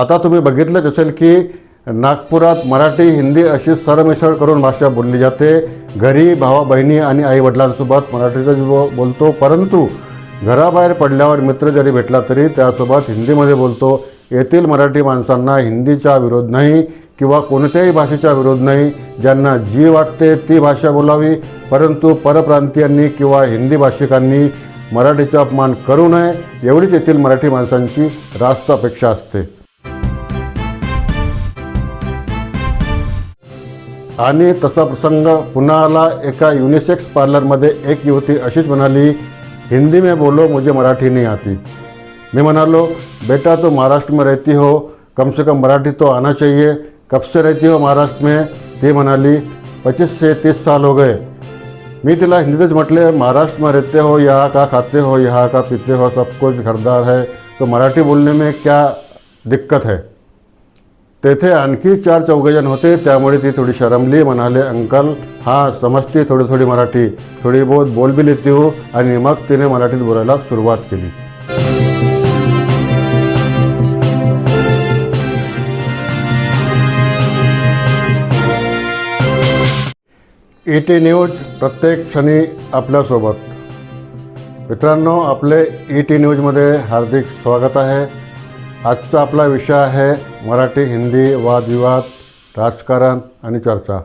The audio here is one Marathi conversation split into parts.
आता तुम्ही बघितलंच असेल की नागपुरात मराठी हिंदी अशी सरमिसळ करून भाषा बोलली जाते. घरी भावा बहिणी आणि आई वडिलांसोबत मराठीतच बोलतो. परंतु घराबाहेर पडल्यावर मित्र जरी भेटला तरी त्यासोबत हिंदीमध्ये बोलतो. येथील मराठी माणसांना हिंदीचा विरोध नाही किंवा कोणत्याही भाषेचा विरोध नाही. ज्यांना जी वाटते ती भाषा बोलावी. परंतु परप्रांतीयांनी किंवा हिंदी भाषिकांनी मराठीचा अपमान करू नये. एवढीच येथील मराठी माणसांची रास्त अपेक्षा असते. आणि तसा प्रसंग पुन्हा आला एका युनिसेक्स पार्लरमध्ये एक युवती अशीच म्हणाली, हिंदी में बोलो, मुझे मराठी नहीं आती. मैं म्हणालो, बेटा तो महाराष्ट्र में रहती हो, कम से कम मराठी तो आना चाहिए। कब से रहती हो महाराष्ट्र में? ती म्हणाली, पच्चीस से तीस साल हो गए। मी तिला हिंदीतच म्हटले, महाराष्ट्र में रहते हो, यहाँ का खाते हो, यहाँ का पीते हो, सब कुछ घरदार है। तो मराठी बोलने में क्या दिक्कत है? तेथे आणखी चार चौघजण होते त्यामुळे ती थोडी शरमली म्हणाले अंकल हा समजते थोडी थोडी मराठी थोडी बहुत बोल भी लेती हो आणि मग तिने मराठीत बोलायला सुरुवात केली. ई टी न्यूज प्रत्येक क्षणी आपल्यासोबत. मित्रांनो आपले ई टी न्यूजमध्ये हार्दिक स्वागत आहे. आजचा आपला विषय आहे मराठी हिंदी वादविवाद राजकारण आणि चर्चा.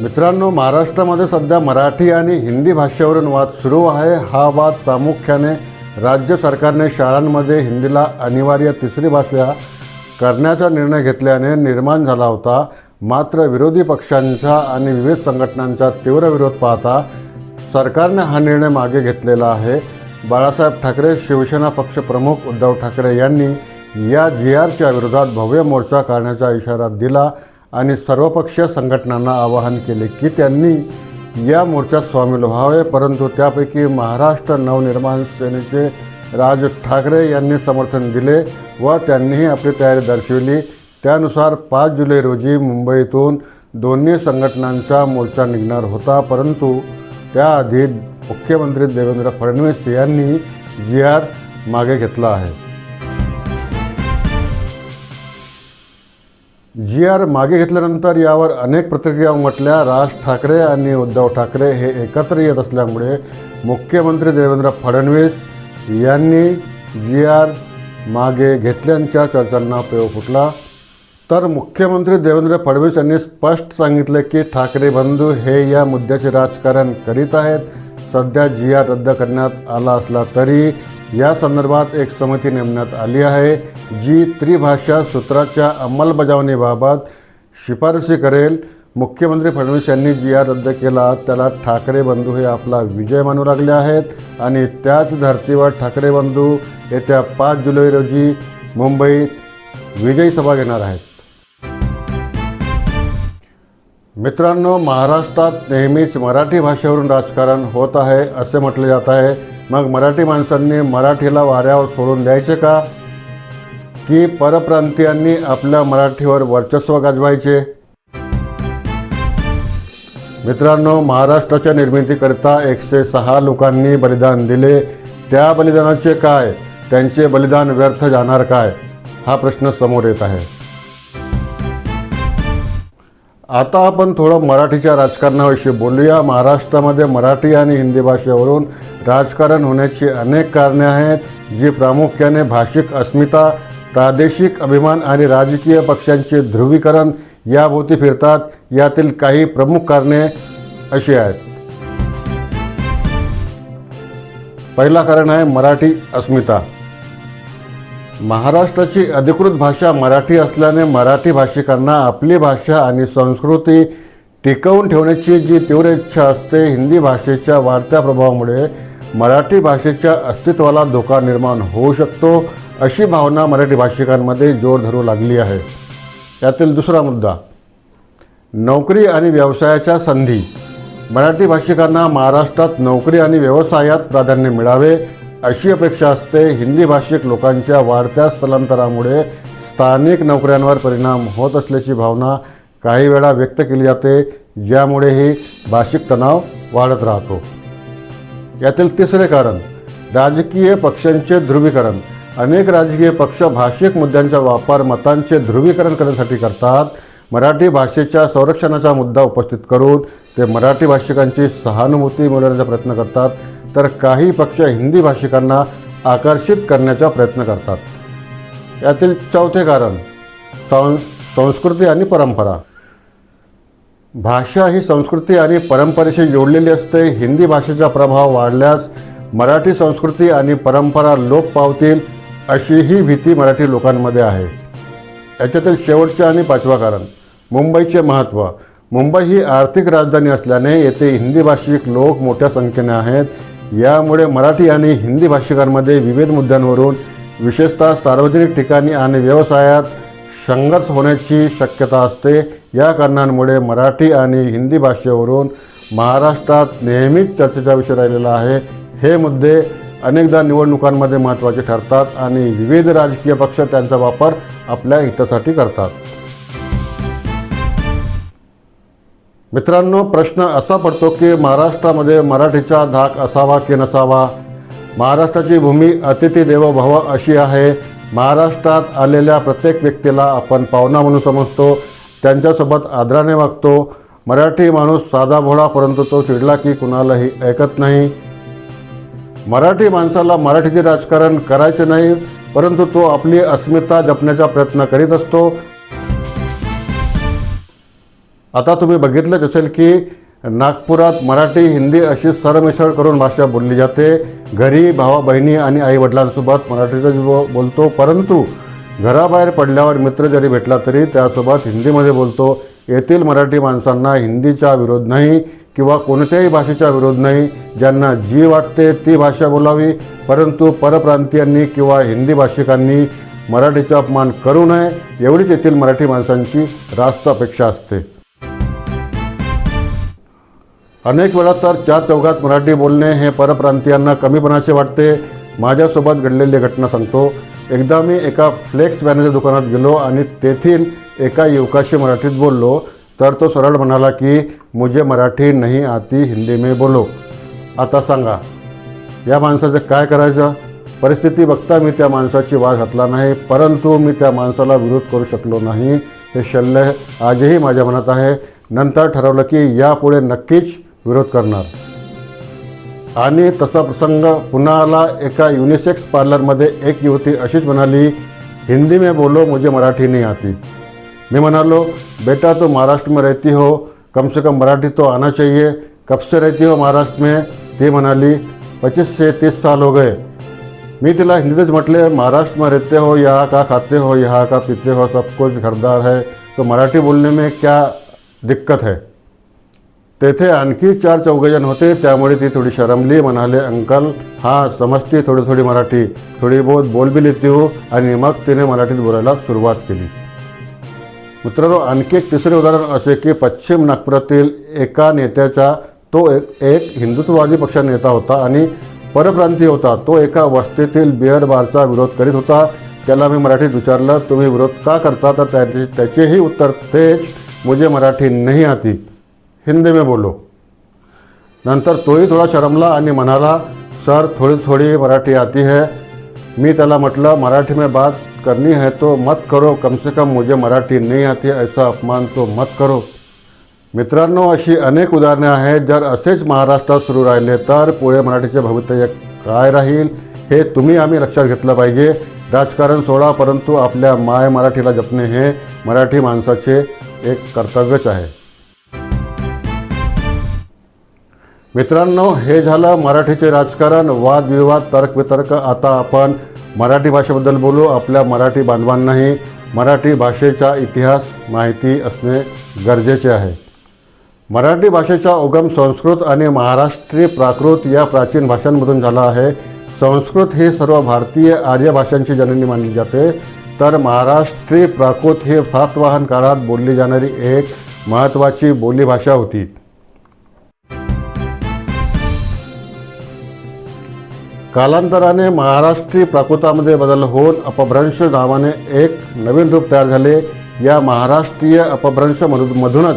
मित्रांनो महाराष्ट्रामध्ये सध्या मराठी आणि हिंदी भाषेवरून वाद सुरू आहे. हा वाद प्रामुख्याने राज्य सरकारने शाळांमध्ये हिंदीला अनिवार्य तिसरी भाषा करण्याचा निर्णय घेतल्याने निर्माण झाला होता. मात्र विरोधी पक्षांचा आणि विविध संघटनांचा तीव्र विरोध पाहता सरकारने हा निर्णय मागे घेतलेला आहे. बाळासाहेब ठाकरे शिवसेना पक्षप्रमुख उद्धव ठाकरे यांनी या जी आरच्या विरोधात भव्य मोर्चा काढण्याचा इशारा दिला आणि सर्वपक्षीय संघटनांना आवाहन केले की त्यांनी या मोर्चात सामील व्हावे. परंतु त्यापैकी महाराष्ट्र नवनिर्माण सेनेचे राज ठाकरे यांनी समर्थन दिले व त्यांनीही आपली तयारी दर्शविली. त्यानुसार पाच जुलै रोजी मुंबईतून दोन्ही संघटनांचा मोर्चा निघणार होता. परंतु त्याआधी मुख्यमंत्री देवेंद्र फडणवीस यांनी जी आर मागे घेतला आहे. जी आर मागे घेतल्यानंतर यावर अनेक प्रतिक्रिया उमटल्या. राज ठाकरे आणि उद्धव ठाकरे हे एकत्र येत असल्यामुळे मुख्यमंत्री देवेंद्र फडणवीस यांनी जी आर मागे घेतल्याच्या चर्चांना पेव फुटला. तर मुख्यमंत्री देवेंद्र फडणवीस यांनी स्पष्ट सांगितले की ठाकरे बंधू हे या मुद्द्याचे राजकारण करीत आहेत. सध्या जिया रद्द करण्यात आला असला तरी या संदर्भात एक समिती नेमण्यात आली आहे जी त्रिभाषा सूत्राच्या अंमलबजावणीबाबत शिफारसी करेल. मुख्यमंत्री फडणवीस यांनी जिया रद्द केला त्याला ठाकरे बंधू हे आपला विजय मानू लागले आहेत आणि त्याच धर्तीवर ठाकरे बंधू येत्या पाच जुलै रोजी मुंबईत विजयी सभा घेणार आहेत. मित्रांनो महाराष्ट्रात नेहमीच मराठी भाषेवरून राजकारण होत आहे असे म्हटले जात आहे. मग मराठी माणसांनी मराठीला वाऱ्यावर सोडून द्यायचे का? की परप्रांतीयांनी आपल्या मराठीवर वर्चस्व गाजवायचे? मित्रांनो महाराष्ट्राच्या निर्मितीकरिता एकशे सहा लोकांनी बलिदान दिले. त्या बलिदानाचे काय? त्यांचे बलिदान व्यर्थ जाणार काय? हा प्रश्न समोर येत आहे. आता आपण थोडं मराठीच्या राजकारणाविषयी बोलूया. महाराष्ट्रामध्ये मराठी आणि हिंदी भाषेवरून राजकारण होण्याची अनेक कारणे आहेत जी प्रामुख्याने भाषिक अस्मिता प्रादेशिक अभिमान आणि राजकीय पक्षांचे ध्रुवीकरण याभोवती फिरतात. यातील काही प्रमुख कारणे अशी आहेत. पहिला कारण आहे मराठी अस्मिता. महाराष्ट्राची अधिकृत भाषा मराठी असल्याने मराठी भाषिकांना आपली भाषा आणि संस्कृती टिकवून ठेवण्याची जी तीव्र इच्छा असते हिंदी भाषेच्या वाढत्या प्रभावामुळे मराठी भाषेच्या अस्तित्वाला धोका निर्माण होऊ शकतो अशी भावना मराठी भाषिकांमध्ये जोर धरू लागली आहे. यातील दुसरा मुद्दा नोकरी आणि व्यवसायाच्या संधी. मराठी भाषिकांना महाराष्ट्रात नोकरी आणि व्यवसायात प्राधान्य मिळावे अशी अपेक्षा असते हिंदी भाषिक लोकांच्या वाढत्या स्थलांतरामुळे स्थानिक नोकऱ्यांवर परिणाम होत असल्याची भावना काही वेळा व्यक्त केली जाते ज्यामुळेही भाषिक तणाव वाढत राहतो. यातील तिसरे कारण राजकीय पक्षांचे ध्रुवीकरण. अनेक राजकीय पक्ष भाषिक मुद्द्यांचा वापर मतांचे ध्रुवीकरण करण्यासाठी करतात. मराठी भाषेच्या संरक्षणाचा मुद्दा उपस्थित करून ते मराठी भाषिकांची सहानुभूती मिळवण्याचा प्रयत्न करतात. तर काही पक्ष हिंदी भाषिकांना आकर्षित करण्याचा प्रयत्न करतात. यातील चौथे कारण सं संस्कृती आणि परंपरा. भाषा ही संस्कृती आणि परंपरेशी जोडलेली असते. हिंदी भाषेचा प्रभाव वाढल्यास मराठी संस्कृती आणि परंपरा लोप पावतील अशी ही भीती मराठी लोकांमध्ये आहे. याच्यातील शेवटचे आणि पाचवा कारण मुंबईचे महत्त्व मुंबई ही आर्थिक राजधानी असल्याने येथे हिंदी भाषिक लोक मोठ्या संख्येने आहेत. यामुळे मराठी आणि हिंदी भाषिकांमध्ये विविध मुद्द्यांवरून विशेषतः सार्वजनिक ठिकाणी आणि व्यवसायात संघर्ष होण्याची शक्यता असते. या कारणांमुळे मराठी आणि हिंदी भाषेवरून महाराष्ट्रात नेहमीच चर्चेचा विषय राहिलेला आहे. हे मुद्दे अनेकदा निवडणुकांमध्ये महत्त्वाचे ठरतात आणि विविध राजकीय पक्ष त्यांचा वापर आपल्या हितासाठी करतात. मित्रांनो प्रश्न असा पडतो की महाराष्ट्रामध्ये मराठीचा धाक असावा की नसावा? महाराष्ट्राची भूमी अतिथी देवो भव अशी आहे. महाराष्ट्रात आलेल्या प्रत्येक व्यक्तीला आपण पाहुणा म्हणून समजतो. त्यांच्यासोबत आदराने वागतो. मराठी माणूस साधा भोळा परंतु तो चिडला की कुणालाही ऐकत नाही. मराठी माणसाला मराठीचे राजकारण करायचे नाही परंतु तो आपली अस्मिता जपण्याचा प्रयत्न करीत असतो. आता तुम्ही बघितलंच असेल की नागपुरात मराठी हिंदी अशी सरमिसळ करून भाषा बोलली जाते. घरी भावा बहिणी आणि आई वडिलांसोबत मराठीतच बो बोलतो. परंतु घराबाहेर पडल्यावर मित्र जरी भेटला तरी त्यासोबत हिंदीमध्ये बोलतो. येथील मराठी माणसांना हिंदीचा विरोध नाही किंवा कोणत्याही भाषेचा विरोध नाही. ज्यांना जी वाटते ती भाषा बोलावी. परंतु परप्रांतीयांनी किंवा हिंदी भाषिकांनी मराठीचा अपमान करू नये. एवढीच येथील मराठी माणसांची रास्त अपेक्षा असते. अनेक वेळा तर चार चौघात मराठी बोलणे हे परप्रांतीयांना कमीपणाचे वाटते. माझ्यासोबत घडलेली घटना सांगतो. एकदा मी एका फ्लेक्स बॅनरच्या दुकानात गेलो आणि तेथील एका युवकाशी मराठीत बोललो. तर तो सरळ म्हणाला की मुझे मराठी नाही आती हिंदी में बोलो. आता सांगा या माणसाचं काय करायचं? परिस्थिती बघता मी त्या माणसाची वाद घातला नाही परंतु मी त्या माणसाला विरोध करू शकलो नाही. हे शल्य आजही माझ्या मनात आहे. नंतर ठरवलं की यापुढे नक्कीच विरोध करणार. आणि तसा प्रसंग पुन्हा आला. एका युनिसेक्स पार्लरमध्ये एक युवती अशीच म्हणाली हिंदी में बोलो मुझे मराठी नहीं आती. मैं म्हणालो बेटा तो महाराष्ट्र में रहती हो. कम से कम मराठी तो आना चाहिए. कब से रहती हो महाराष्ट्र में? ती म्हणाली पच्चीस से तीस साल हो गए. मी तिला हिंदीतच म्हटले महाराष्ट्र में रहते हो यहाँ का खाते हो यहाँ का पीते हो सब कुछ घरदार है. तो मराठी बोलने में क्या दिक्कत है? तेथे आणखी चार चौघजण होते त्यामुळे ती थोडी शरमली म्हणाले अंकल हा समजती थोडी थोडी मराठी थोडी बहुत बोल भी लेती हो आणि मग तिने मराठीत बोलायला सुरुवात केली. मित्रांनो आणखी एक तिसरे उदाहरण असे की पश्चिम नागपुरातील एका नेत्याचा तो एक एक हिंदुत्ववादी पक्ष नेता होता आणि परप्रांतीय होता. तो एका वस्तीतील बिअर बारचा विरोध करीत होता. त्याला मी मराठीत विचारलं तुम्ही विरोध का करता? तर त्याचे त्याचेही उत्तर तेच मुझे मराठी नाही आती. हिंदी में बोलो। नंतर तोही थोडा शरमला आणि म्हणाला सर थोडी थोडी मराठी आती है। मी त्याला म्हटलं मराठी में बात करनी है तो मत करो। कम से कम मुझे मराठी नाही आती ऐसा अपमान तो मत करो। मित्रांनो अशी अनेक उदाहरणे आहेत जर असेच महाराष्ट्रात सुरू राहिले तर पुढे मराठीचे भवितव्य काय राहील हे तुम्ही आम्ही लक्षात घेतलं पाहिजे. राजकारण सोडा परंतु आपल्या माय मराठीला जपणे हे मराठी माणसाचे एक कर्तव्यच आहे. मित्रांनो हे झालं मराठीचे राजकारण वादविवाद तर्कवितर्क. आता आपण मराठी भाषेबद्दल बोलू. आपल्या मराठी बांधवांनाही मराठी भाषेचा इतिहास माहिती असणे गरजेचे आहे. मराठी भाषेचा उगम संस्कृत आणि महाराष्ट्रीय प्राकृत या प्राचीन भाषांमधून झाला आहे. संस्कृत ही सर्व भारतीय आर्य भाषांची जननी मानली जाते. तर महाराष्ट्रीय प्राकृत ही सातवाहन काळात बोलली जाणारी एक महत्त्वाची बोलीभाषा होती. कालांतराने महाराष्ट्रीय प्राकृतामध्ये बदल होऊन अपभ्रंश नावाने एक नवीन रूप तयार झाले. या महाराष्ट्रीय अपभ्रंश मधूनच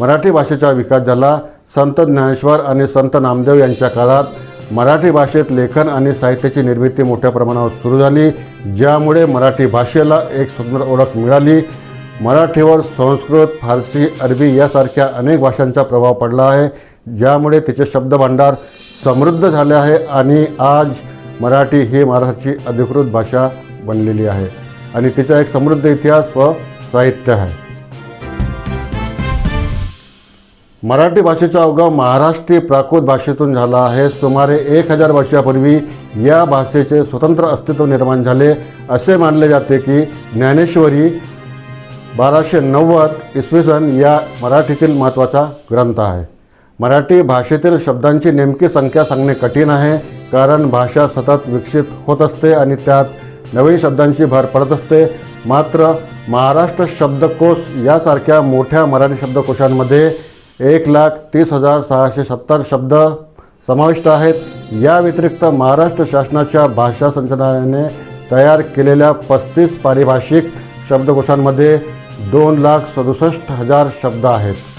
मराठी भाषेचा विकास झाला. संत ज्ञानेश्वर आणि संत नामदेव यांच्या काळात मराठी भाषेत लेखन आणि साहित्याची निर्मिती मोठ्या प्रमाणावर सुरू झाली. ज्यामुळे मराठी भाषेला एक सुंदर ओळख मिळाली. मराठीवर संस्कृत फारसी अरबी यासारख्या अनेक भाषांचा प्रभाव पडला आहे. ज्यामुळे तिचे शब्दभांडार समृद्ध झाले आहे आणि आज मराठी ही महाराष्ट्राची अधिकृत भाषा बनलेली आहे. आणि तिचा एक समृद्ध इतिहास व साहित्य आहे. मराठी भाषेचा उगम महाराष्ट्रीय प्राकृत भाषेतून झाला आहे. सुमारे एक हजार वर्षापूर्वी या भाषेचे स्वतंत्र अस्तित्व निर्माण झाले. असे मानले जाते की ज्ञानेश्वरी बाराशे नव्वद इसवी सन या मराठीतील महत्त्वाचा ग्रंथ आहे. मराठी भाषेतील शब्दांची नेमकी संख्या सांगणे कठीण आहे कारण भाषा सतत विकसित होत असते आणि त्यात नवीन शब्दांची भर पडत असते. मात्र महाराष्ट्र शब्दकोश यासारख्या मोठ्या मराठी शब्दकोशांमध्ये एक लाख तीस हजार सहाशे सत्तर शब्द समाविष्ट आहेत. या व्यतिरिक्त महाराष्ट्र शासनाच्या भाषा संचालनालयाने तयार केलेल्या पस्तीस पारिभाषिक शब्दकोशांमध्ये दोन लाख सदुसष्ट हजार शब्द आहेत.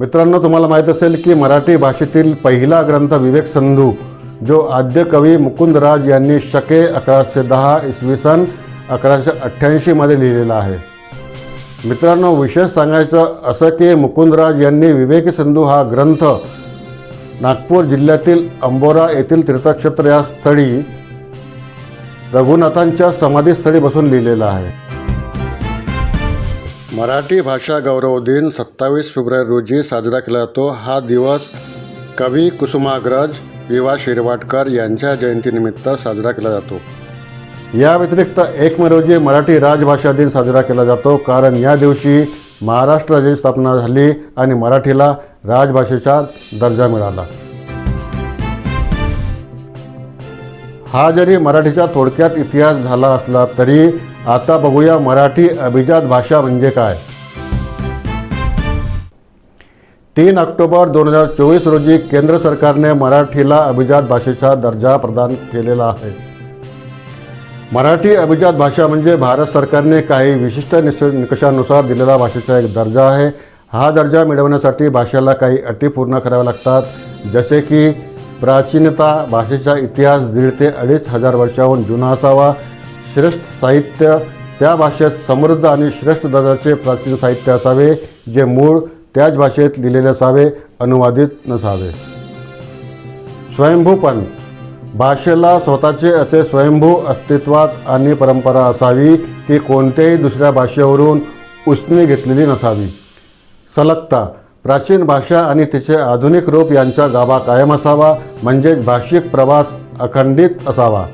मित्रांनो तुम्हाला माहीत असेल की मराठी भाषेतील पहिला ग्रंथ विवेक संधू जो आद्य कवी मुकुंदराज यांनी शके अकराशे दहा इसवी सन अकराशे अठ्ठ्याऐंशीमध्ये लिहिलेला आहे. मित्रांनो विशेष सांगायचं असं की मुकुंदराज यांनी विवेक संधू हा ग्रंथ नागपूर जिल्ह्यातील अंबोरा येथील तीर्थक्षेत्र या स्थळी रघुनाथांच्या समाधीस्थळी बसून लिहिलेला आहे. मराठी भाषा गौरव दिन सत्तावीस फेब्रुवारी रोजी साजरा केला जातो. हा दिवस कवी कुसुमाग्रज विवा शिरवाडकर यांच्या जयंतीनिमित्त साजरा केला जातो. या व्यतिरिक्त एक मे रोजी मराठी राजभाषा दिन साजरा केला जातो. कारण या दिवशी महाराष्ट्र राज्याची स्थापना झाली आणि मराठीला राजभाषेचा दर्जा मिळाला. हा जरी मराठीचा थोडक्यात इतिहास झाला असला तरी आता बघूया मराठी अभिजात भाषा म्हणजे काय. तीन ऑक्टोबर दोन हजार चोवीस रोजी केंद्र सरकारने मराठीला अभिजात भाषेचा दर्जा प्रदान केलेला आहे. मराठी अभिजात भाषा म्हणजे भारत सरकारने काही विशिष्ट निस निकषानुसार दिलेला भाषेचा एक दर्जा आहे. हा दर्जा मिळवण्यासाठी भाषेला काही अटी पूर्ण कराव्या लागतात. जसे की प्राचीनता भाषेचा इतिहास दीड ते अडीच हजार वर्षाहून जुना असावा. श्रेष्ठ साहित्य त्या भाषेत समृद्ध आणि श्रेष्ठ दर्जाचे प्राचीन साहित्य असावे जे मूळ त्याच भाषेत लिहिलेले असावे अनुवादित नसावे. स्वयंभूपण. भाषेला स्वतःचे असे स्वयंभू अस्तित्वात आणि परंपरा असावी ती कोणत्याही दुसऱ्या भाषेवरून उसने घेतलेली नसावी. सलगता. प्राचीन भाषा आणि तिचे आधुनिक रूप यांचा गाभा कायम असावा म्हणजेच भाषिक प्रवास अखंडित असावा.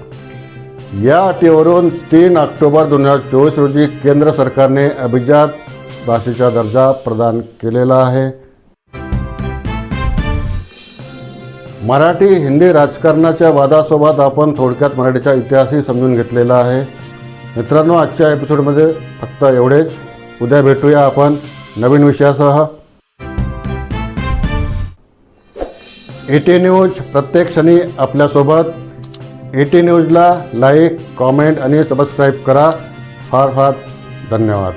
या अटीवरून तीन ऑक्टोबर दोन हजार चोवीस रोजी केंद्र सरकारने अभिजात भाषेचा दर्जा प्रदान केलेला आहे. मराठी हिंदी राजकारणाच्या वादासोबत आपण थोडक्यात मराठीचा इतिहासही समजून घेतलेला आहे. मित्रांनो आजच्या एपिसोडमध्ये फक्त एवढेच. उद्या भेटूया आपण नवीन विषयासह. ए टी न्यूज प्रत्येक क्षणी आपल्यासोबत. एटी न्यूजला लाईक कॉमेंट आणि सबस्क्राईब करा. फार फार धन्यवाद.